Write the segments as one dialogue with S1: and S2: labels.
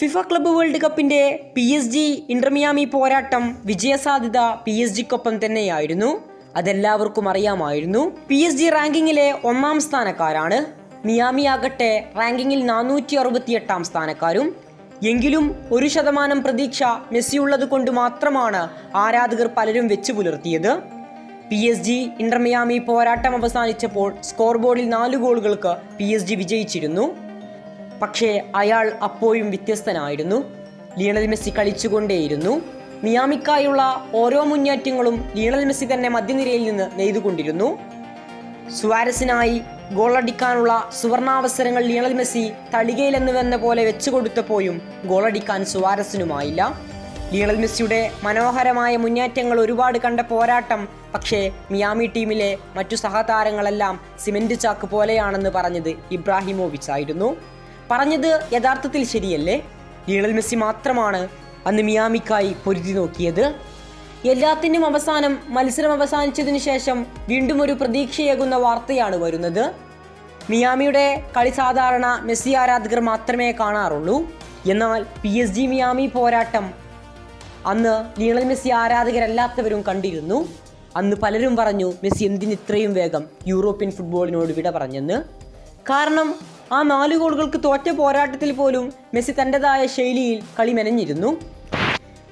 S1: FIFA club world കപ്പിന്റെ P S G Inter Miami പോരാട്ടം വിജയസാധ്യത പി എസ് ജിക്കൊപ്പം തന്നെയായിരുന്നു. അതെല്ലാവർക്കും അറിയാമായിരുന്നു. പി എസ് ജി റാങ്കിങ്ങിലെ ഒന്നാം സ്ഥാനക്കാരാണ്. മിയാമി ആകട്ടെ റാങ്കിങ്ങിൽ നാനൂറ്റി അറുപത്തിയെട്ടാം സ്ഥാനക്കാരും. എങ്കിലും ഒരു ശതമാനം പ്രതീക്ഷ മെസ്സിയുള്ളത് കൊണ്ട് മാത്രമാണ് ആരാധകർ പലരും വെച്ചു പുലർത്തിയത്. P S G Inter Miami പോരാട്ടം അവസാനിച്ചപ്പോൾ സ്കോർ ബോർഡിൽ നാല് ഗോളുകൾക്ക് പി എസ് ജി വിജയിച്ചിരുന്നു. പക്ഷേ അയാൾ അപ്പോഴും വ്യത്യസ്തനായിരുന്നു. Lionel Messi കളിച്ചുകൊണ്ടേയിരുന്നു. മിയാമിക്കായുള്ള ഓരോ മുന്നേറ്റങ്ങളും ലിയണൽ മെസ്സി തന്നെ മധ്യനിരയിൽ നിന്ന് നെയ്തുകൊണ്ടിരുന്നു. സുവാരസിനായി ഗോളടിക്കാനുള്ള സുവർണാവസരങ്ങൾ ലിയണൽ മെസ്സി തളികയിലെന്ന് വന്ന പോലെ വെച്ചു കൊടുത്തപ്പോഴും ഗോളടിക്കാൻ സുവാരസിനുമായില്ല. ലിയണൽ മെസ്സിയുടെ മനോഹരമായ മുന്നേറ്റങ്ങൾ ഒരുപാട് കണ്ട പോരാട്ടം പക്ഷേ മിയാമി ടീമിലെ മറ്റു സഹതാരങ്ങളെല്ലാം സിമെന്റ് ചാക്ക് പോലെയാണെന്ന് പറഞ്ഞത് ഇബ്രാഹിമോവിച്ച് ആയിരുന്നു പറഞ്ഞത് യഥാർത്ഥത്തിൽ ശരിയല്ലേ? ലിയണൽ മെസ്സി മാത്രമാണ് അന്ന് മിയാമിക്കായി പൊരുതി നോക്കിയത്. എല്ലാത്തിനും അവസാനം മത്സരം അവസാനിച്ചതിന് ശേഷം വീണ്ടും ഒരു പ്രതീക്ഷയേകുന്ന വാർത്തയാണ് വരുന്നത്. മിയാമിയുടെ കളി സാധാരണ മെസ്സി ആരാധകർ മാത്രമേ കാണാറുള്ളൂ. എന്നാൽ പി എസ് ജി മിയാമി പോരാട്ടം അന്ന് ലിയണൽ മെസ്സി ആരാധകരല്ലാത്തവരും കണ്ടിരുന്നു. അന്ന് പലരും പറഞ്ഞു മെസ്സി എന്തിന് ഇത്രയും വേഗം യൂറോപ്യൻ ഫുട്ബോളിനോട് വിട പറഞ്ഞെന്ന്? കാരണം ആ നാല് ഗോളുകൾക്ക് തോറ്റ പോരാട്ടത്തിൽ പോലും മെസ്സി തന്റെതായ ശൈലിയിൽ കളി മെനഞ്ഞിരുന്നു.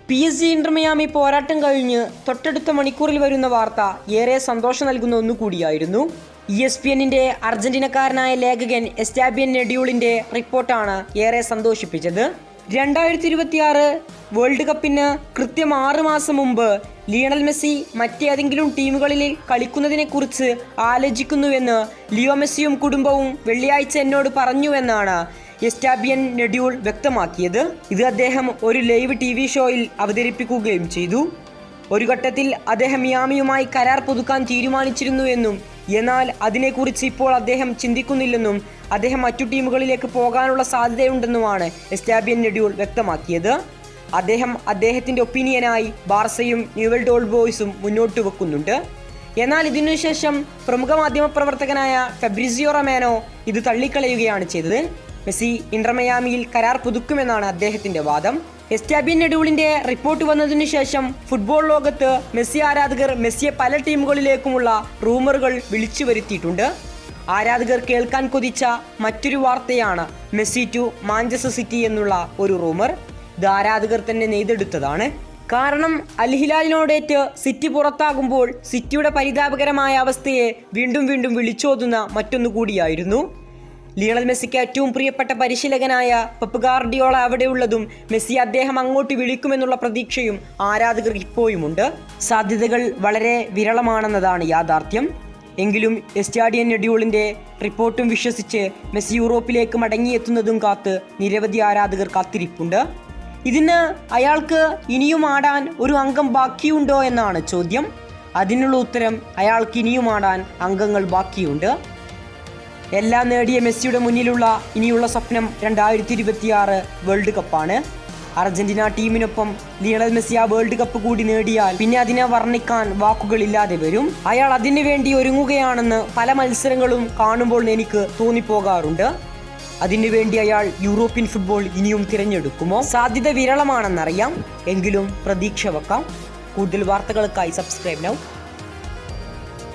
S1: P S G Inter Miami പോരാട്ടം കഴിഞ്ഞ് തൊട്ടടുത്ത മണിക്കൂറിൽ വരുന്ന വാർത്ത ഏറെ സന്തോഷം നൽകുന്ന ഒന്നുകൂടിയായിരുന്നു ഇ എസ് പി എന്നിന്റെ അർജന്റീനക്കാരനായ ലേഖകൻ എസ്റ്റാബിയൻ നെഡ്യൂളിന്റെ റിപ്പോർട്ടാണ് ഏറെ സന്തോഷിപ്പിച്ചത്. രണ്ടായിരത്തി ഇരുപത്തിയാറ് വേൾഡ് കപ്പിന് കൃത്യം ആറ് മാസം മുമ്പ് ലിയണൽ മെസ്സി മറ്റേതെങ്കിലും ടീമുകളിൽ കളിക്കുന്നതിനെക്കുറിച്ച് ആലോചിക്കുന്നുവെന്ന് ലിയോ മെസ്സിയും കുടുംബവും വെള്ളിയാഴ്ച എന്നോട് പറഞ്ഞുവെന്നാണ് എസ്റ്റാബിയൻ നെഡ്യൂൾ വ്യക്തമാക്കിയത്. ഇത് അദ്ദേഹം ഒരു ലൈവ് ടി വി ഷോയിൽ അവതരിപ്പിക്കുകയും ചെയ്തു. ഒരു ഘട്ടത്തിൽ അദ്ദേഹം മിയാമിയുമായി കരാർ പുതുക്കാൻ തീരുമാനിച്ചിരുന്നുവെന്നും എന്നാൽ അതിനെക്കുറിച്ച് ഇപ്പോൾ അദ്ദേഹം ചിന്തിക്കുന്നില്ലെന്നും അദ്ദേഹം മറ്റു ടീമുകളിലേക്ക് പോകാനുള്ള സാധ്യതയുണ്ടെന്നുമാണ് എസ്റ്റാബിയൻ നെഡ്യൂൾ വ്യക്തമാക്കിയത്. അദ്ദേഹം അദ്ദേഹത്തിന്റെ ഒപ്പീനിയനായി ബാർസയും ന്യൂവൽ ഡോൾ ബോയ്സും മുന്നോട്ട് വെക്കുന്നുണ്ട്. എന്നാൽ ഇതിനുശേഷം പ്രമുഖ മാധ്യമപ്രവർത്തകനായ ഫെബ്രിസിയോ റമേനോ ഇത് തള്ളിക്കളയുകയാണ് ചെയ്തത്. മെസ്സി ഇന്റർമയാമിയിൽ കരാർ പുതുക്കുമെന്നാണ് അദ്ദേഹത്തിന്റെ വാദം. എസ്റ്റാബിയൻ നെഡൂളിന്റെ റിപ്പോർട്ട് വന്നതിനു ശേഷം ഫുട്ബോൾ ലോകത്ത് മെസ്സി ആരാധകർ മെസ്സിയെ പല ടീമുകളിലേക്കുമുള്ള റൂമറുകൾ വിളിച്ചു വരുത്തിയിട്ടുണ്ട്. ആരാധകർ കേൾക്കാൻ കൊതിച്ച മറ്റൊരു വാർത്തയാണ് മെസ്സി ടു മാഞ്ചസ്റ്റർ സിറ്റി എന്നുള്ള ഒരു റൂമർ. ഇത് ആരാധകർ തന്നെ നെയ്തെടുത്തതാണ്. കാരണം അൽഹിലാലിനോടേറ്റ് സിറ്റി പുറത്താകുമ്പോൾ സിറ്റിയുടെ പരിതാപകരമായ അവസ്ഥയെ വീണ്ടും വീണ്ടും വിളിച്ചോതുന്ന മറ്റൊന്നു കൂടിയായിരുന്നു. ലിയണൽ മെസ്സിക്ക് ഏറ്റവും പ്രിയപ്പെട്ട പരിശീലകനായ പപ്പ് ഗാർഡിയോള അവിടെയുള്ളതും മെസ്സി അദ്ദേഹം അങ്ങോട്ട് വിളിക്കുമെന്നുള്ള പ്രതീക്ഷയും ആരാധകർ ഇപ്പോഴുമുണ്ട്. സാധ്യതകൾ വളരെ വിരളമാണെന്നതാണ് യാഥാർത്ഥ്യം. എങ്കിലും എസ്റ്റാഡിയൻ നെഡ്യൂളിന്റെ റിപ്പോർട്ടും വിശ്വസിച്ച് മെസ്സി യൂറോപ്പിലേക്ക് മടങ്ങിയെത്തുന്നതും കാത്ത് നിരവധി ആരാധകർ കാത്തിരിപ്പുണ്ട്. ഇതിന് അയാൾക്ക് ഇനിയും ആടാൻ ഒരു അംഗം ബാക്കിയുണ്ടോ എന്നാണ് ചോദ്യം. അതിനുള്ള ഉത്തരം അയാൾക്ക് ഇനിയും ആടാൻ അംഗങ്ങൾ ബാക്കിയുണ്ട്. എല്ലാം നേടിയ മെസ്സിയുടെ മുന്നിലുള്ള ഇനിയുള്ള സ്വപ്നം രണ്ടായിരത്തി ഇരുപത്തിയാറ് വേൾഡ് കപ്പാണ്. അർജന്റീന ടീമിനൊപ്പം ലിയണൽ മെസ്സി ആ വേൾഡ് കപ്പ് കൂടി നേടിയാൽ പിന്നെ അതിനെ വർണിക്കാൻ വാക്കുകളില്ലാതെ വരും. അയാൾ അതിനു വേണ്ടി ഒരുങ്ങുകയാണെന്ന് പല മത്സരങ്ങളും കാണുമ്പോൾ എനിക്ക് തോന്നിപ്പോകാറുണ്ട്. അതിനുവേണ്ടി അയാൾ യൂറോപ്യൻ ഫുട്ബോൾ ഇനിയും തിരഞ്ഞെടുക്കുമോ? സാധ്യത വിരളമാണെന്നറിയാം. എങ്കിലും പ്രതീക്ഷ വെക്കാം. കൂടുതൽ വാർത്തകൾക്കായി സബ്സ്ക്രൈബ് നൗ.